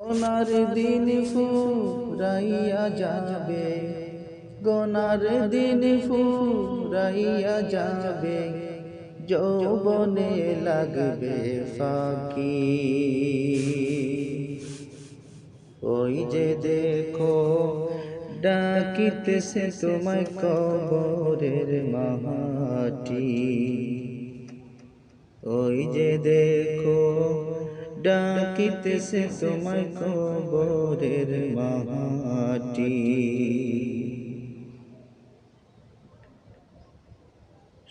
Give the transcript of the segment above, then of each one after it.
গোনার দিন ফুরাইয়া যাবে। গোনার দিন ফুরাইয়া যাবে। যৌবনে লাগবে ফাঁকি। ওই যে দেখো, ডাকিতেছে তোমায় কবরের মাটি ওই যে দেখো ডাকিতেছে তোমায় কবরের মাটি।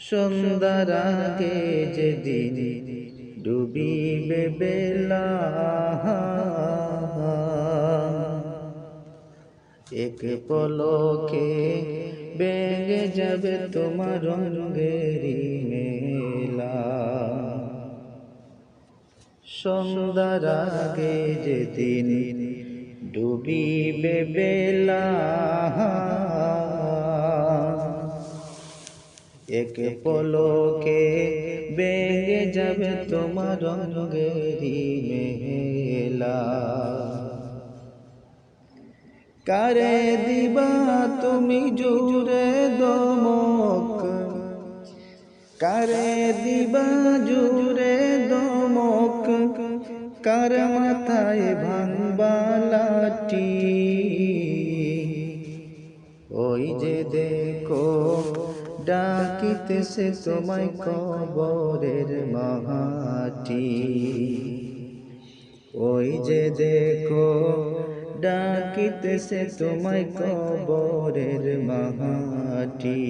সন্ধ্যার আগে যেদিন ডুবিবে বেলা, এক পলকে বেগে যাবে তোমার রঙ্গেরি মেলা সন্ধ্যার আগে যেদিন ডুবিবে বেলা। এক পলকে বেগে যাবে তোমার রঙ্গেরি মেলা। কারে দিবা তুমি জুড়ে দমক? কারে দিবা জুড়ে কার মাথায় ভাঙবালাটি ওই যে দেখো, ডাকিতেছে তোমায় কবরের মাটি ওই যে দেখো, ডাকিতেছে তোমায় কবরের মাটি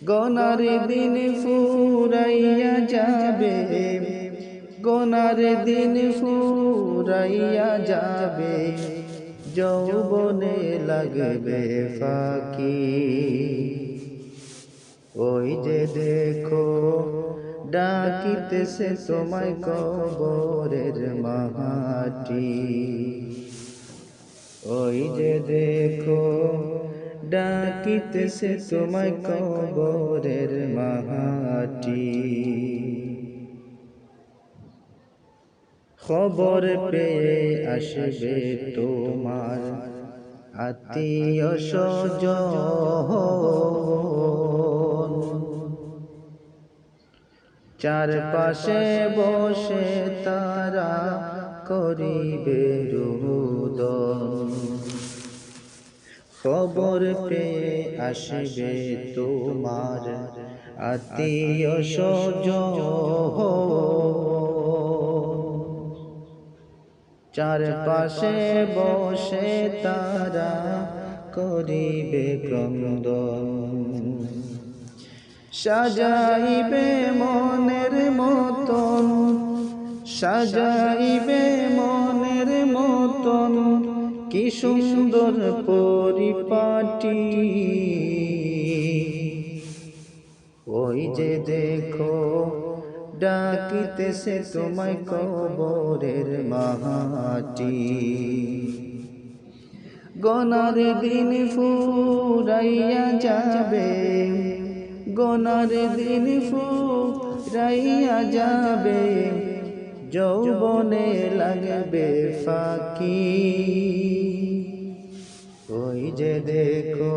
গনার দিন ফুরাইয়া যাবে। গনার দিন ফুরাইয়া যাবে, যৌবনে লাগবে ফাঁকি। ওই যে দেখো, ডাকিতেছে তোমায় কবরের মাটি ওই যে দেখো, ডাকিতেছে তোমায় কবরের মাটি খবর পেয়ে আসবে তোমার। আত্মীয় স্বজন চারপাশে বসে তারা করিবে রুদন। খবর পেয়ে আসবে তোমার। আত্মীয় স্বজন চারপাশে বসে তারা করিবে ক্রন্দন। সাজাইবে মনের মতন, সাজাইবে মনের মতন, কি সুন্দর পরিপাটি। ওই যে দেখো ডাকিতেছে তোমায় কবরের মাহাটি। গনার দিন ফুরাইয়া যাবে, গনার দিন ফুরাইয়া যাবে, যৌবনে লাগবে ফাঁকি। ওই যে দেখো